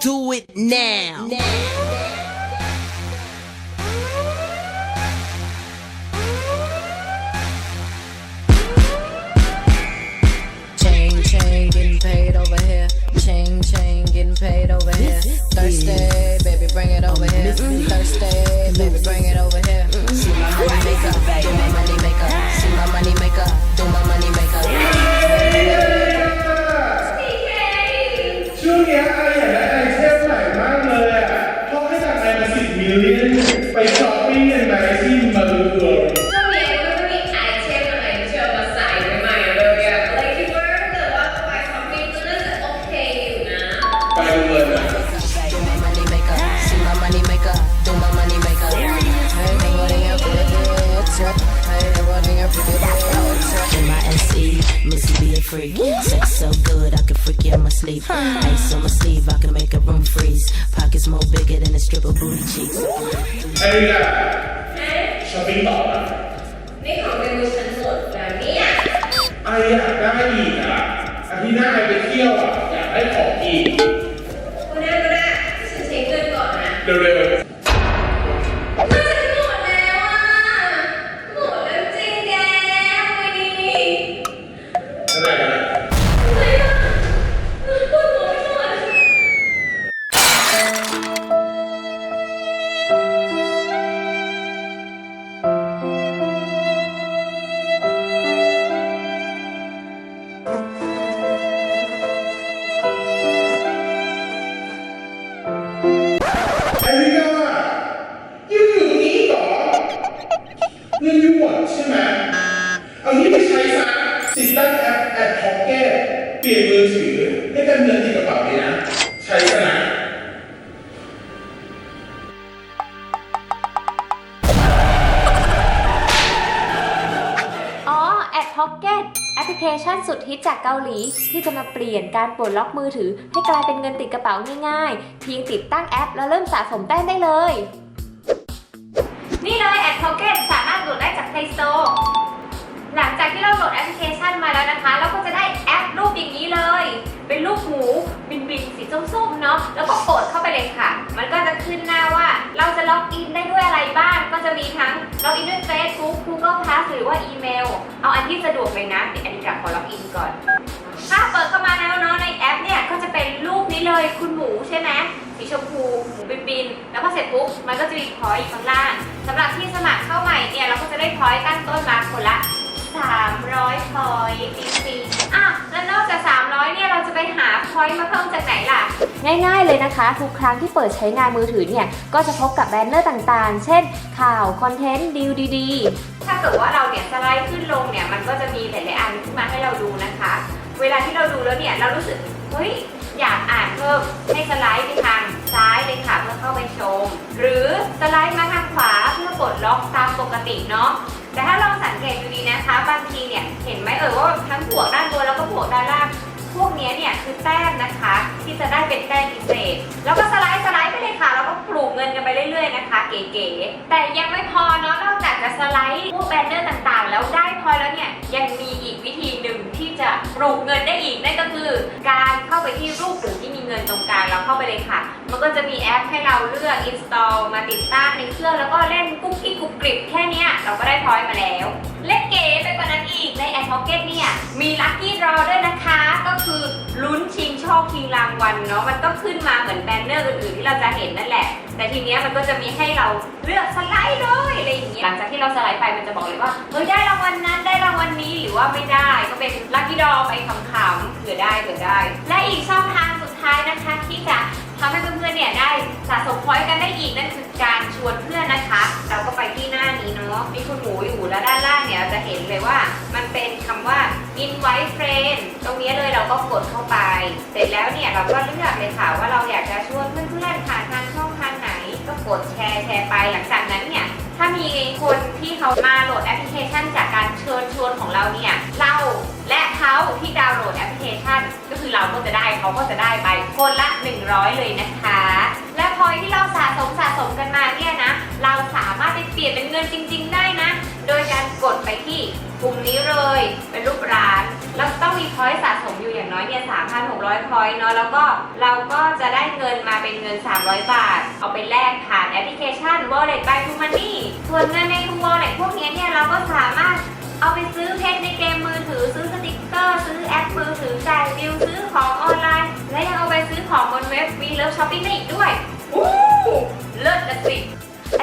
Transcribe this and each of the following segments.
Do it now. Chain, chain, getting paid over here. Chain, chain, getting paid over here. Thursday, baby, bring it over here. Thursday, Missy be a freak. Sex so good, I can freak you in my sleep. Ice on my sleeve, I can make a room freeze. Pockets more bigger than a stripper booty cheeks. ไออยากช้อปปิ้งต่อนะนี่ของเป็นมือฉันหมดแล้วเนี่ยไออยากได้อีกอะอาทิตย์หน้าไอไปเที่ยวอะอยากได้ของอีกก็ได้ก็ได้ฉันเช็คเงินก่อนนะ เร็วเช้ซะติดตั้งแอปแอดพ็อกเก็ตเปลี่ยนมือถือให้เป็นเงินที่กระเป๋าเลยนะ ใช้ซะนะอ๋อ Ad Pocket แอปพลิเคชันสุดฮิตจากเกาหลี ที่จะมาเปลี่ยนการปลดล็อกมือถือ ให้กลายเป็นเงินติดกระเป๋าง่ายๆ เพียงติดตั้งแอปแล้วเริ่มสะสมแต้มได้เลย โหลดแอปพลิเคชันมาแล้วนะคะเราก็จะได้แอปรูปอย่างนี้เลย เป็นรูปหมูบินบินสีส้มๆเนาะ แล้วก็กดเข้าไปเลยค่ะ มันก็จะขึ้นหน้าว่าเราจะล็อกอินได้ด้วยอะไรบ้าง ก็จะมีทั้งล็อกอินด้วย Facebook Google Plus หรือว่าอีเมล เอาอันที่สะดวกเลยนะติดอันนี้กับขอล็อกอินก่อน ถ้าเปิดเข้ามาแล้วเนาะในแอปเนี่ยก็จะเป็นรูปนี้เลยคุณหมูใช่ไหมสีชมพูหมูบินบิน แล้วพอเสร็จปุ๊บมันก็จะมีพอยต์อยู่ข้างล่างสำหรับที่สมัครเข้าใหม่เนี่ยเราก็จะได้พอยต์ตั้งต้นมาคนละ 300พอยต์ฟรีๆอะแล้วนอกจาก 300 เนี่ย เราจะไปหาพอยต์มาเพิ่มจากไหนล่ะ ง่ายๆเลยนะคะ ทุกครั้งที่เปิดใช้งานมือถือเนี่ย ก็จะพบกับแบนเนอร์ต่างๆ เช่น ข่าว คอนเทนต์ดีลดีๆถ้าเกิดว่าเราเนี่ยสไลด์ขึ้นลงเนี่ย มันก็จะมีหลายๆอันขึ้นมาให้เราดูนะคะ เวลาที่เราดูแล้วเนี่ย เรารู้สึก เฮ้ย อยากอ่านเพิ่ม ให้สไลด์ไปทางซ้ายเลยค่ะเพื่อเข้าไปชม หรือสไลด์มาทางขวาเพื่อกดล็อกตามปกติเนาะ แต่ถ้าลองสังเกตดูดีนะคะ บางทีเนี่ยเห็นไหมเอ่ยว่าทั้งบวกด้านบนแล้วก็บวกด้านล่าง พวกนี้เนี่ยคือแต้มนะคะ ที่จะได้เป็นแต้มพิเศษ แล้วก็สไลด์สไลด์ไปเลยค่ะ แล้วก็ปลูกเงินกันไปเรื่อยๆนะคะ เก๋ๆ แต่ยังไม่พอเนาะนอกจากจะสไลด์พวกแบนเนอร์ต่างๆ แล้วได้พอยแล้วเนี่ยยังมีอีกวิธีหนึ่งที่จะปลูกเงินได้อีกนั่นก็คือการเข้าไปที่รูปหรือที่มีเงินตรงกลางเราเข้าไปเลยค่ะ มันก็จะมีแอปให้เราเลือก install มาติดตั้งในเครื่องแล้วก็เล่นกุ๊กกิ๊กกุ๊กกริบแเราก็ได้พลอยมาแล้วเล่นเก๋ไปกว่านั้นอีกใน Ad Pocket เนี่ย มีลัคกี้ดรอด้วยนะคะ ก็คือลุ้นชิงโชคชิงรางวัลเนาะมันก็ขึ้นมาเหมือนแบนเนอร์อื่นๆที่เราจะเห็นนั่นแหละ แต่ทีเนี้ยมันก็จะมีให้เราเลือกสไลด์เลยอะไรอย่างเงี้ยหลังจากที่เราสไลด์ไปมันจะบอกเลยว่าเฮ้ยได้รางวัลนั้นได้รางวัลนี้หรือว่าไม่ได้ก็เป็นลัคกี้ดรอไปขำๆเผื่อได้เผื่อได้ และอีกช่องทางสุดท้ายนะคะที่จะทำให้เพื่อนๆเนี่ยได้สะสมพอยต์กันได้อีกนั่นคือการชวนเพื่อนนะคะ ที่หน้านี้เนาะมีคุณหมูอยู่แล้วด้านล่างเนี่ยจะเห็นเลยว่ามันเป็นคำว่า invite friend ตรงนี้เลยเราก็กดเข้าไป เสร็จแล้วเนี่ยเราก็เลือกเลยค่ะว่าเราอยากจะชวนเพื่อนๆผ่านทางช่องทางไหน ก็กดแชร์แชร์ไปหลังจากนั้นเนี่ยถ้ามีคนที่เขามาโหลดแอปพลิเคชัน จากการเชิญชวนของเราเนี่ยเราและเขาที่ดาวน์โหลดแอปพลิเคชัน ก็คือเราก็จะได้เขาก็จะได้ไปคนละ 100 เลยนะคะ และพอยที่เราสะสมสะสมกันมาเนี่ยนะ เราสามารถ ไปเปลี่ยนเป็นเงินจริง ๆ ได้นะ โดยการกดไปที่ปุ่มนี้เลยเป็นรูปร้าน แล้วต้องมีพอยต์สะสมอยู่อย่างน้อยเนี่ย 3,600 พอยต์เนาะแล้วก็เราก็จะได้เงินมาเป็นเงิน 300 บาท เอาไปแลกผ่านแอปพลิเคชัน Wallet by t o Money ส่วนเงินใน t o Wallet พวกเนี้ยเนี่ยเราก็สามารถเอาไปซื้อเพชรในเกมมือถือซื้อสติกเกอร์ซื้อแอปมือถือจ่ายบิลซื้อของออนไลน์ และยังเอาไปซื้อของบนเว็บ We Love Shopping ได้อีกด้วยอู้เลิศนะสิอะ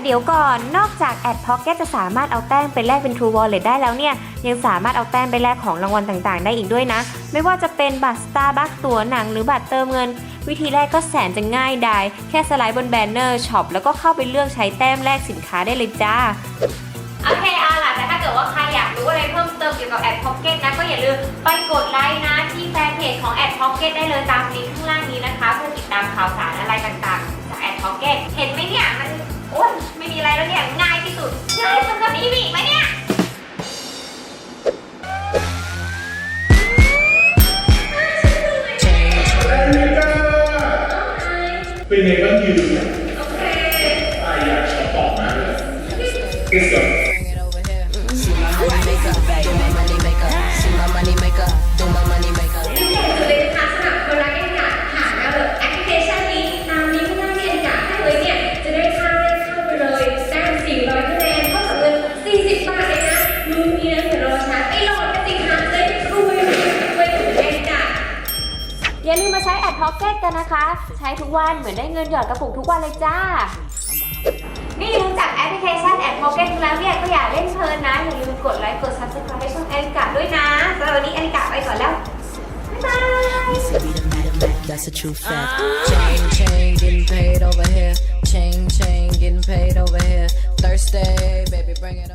เดี๋ยวก่อน นอกจากแอดพ็อกเก็ตจะสามารถเอาแต้มไปแลกเป็น True Wallet ได้แล้วเนี่ย ยังสามารถเอาแต้มไปแลกของรางวัลต่างๆ ได้อีกด้วยนะ ไม่ว่าจะเป็นบัตร Starbucks ตั๋วหนังหรือบัตรเติมเงิน วิธีแรกก็แสนจะง่ายดาย แค่สไลด์บนแบนเนอร์ช็อปแล้วก็เข้าไปเลือกใช้แต้มแลกสินค้าได้เลยจ้า โอเคเอาล่ะแต่ถ้าเกิดว่าใครอยากรู้อะไรเพิ่มเติมเกี่ยวกับแอดพ็อกเก็ตนะก็อย่าลืมไปกดไลค์นะที่แฟนเพจของแอดพ็อกเก็ตได้เลยตามลิงก์ข้างล่างนี้นะคะ เพื่อติดตามข่าวสารอะไรต่างๆ จากแอดพ็อกเก็ตเห็นไหมเนี่ย โอ้ยไม่มีอะไรแล้วเนี่ยง่ายที่สุดง่ายสุดกว่านี้มีอีกไหมเนี่ยแอริกาเป็นไงบ้างยูเนี่ยโอเคไออยากช็อปต่อมากเลย พ็อกเก็ตกันนะคะ ใช้ทุกวันเหมือนได้เงินหยอดกระปุกทุกวันเลยจ้า นี่รู้จักแอปพลิเคชันแอดพ็อกเก็ตแล้วเนี่ยก็อย่าเล่นเพลินนะ อย่าลืมกดไลค์กด subscribe ให้ช่องแอนิกาด้วยนะสำหรับวันนี้แอนิกาไปก่อนแล้ว บ๊ายบาย that's a true fact. Chain, chain, getting paid over here. Chain, chain, getting paid over here. Thursday, baby, bring it over.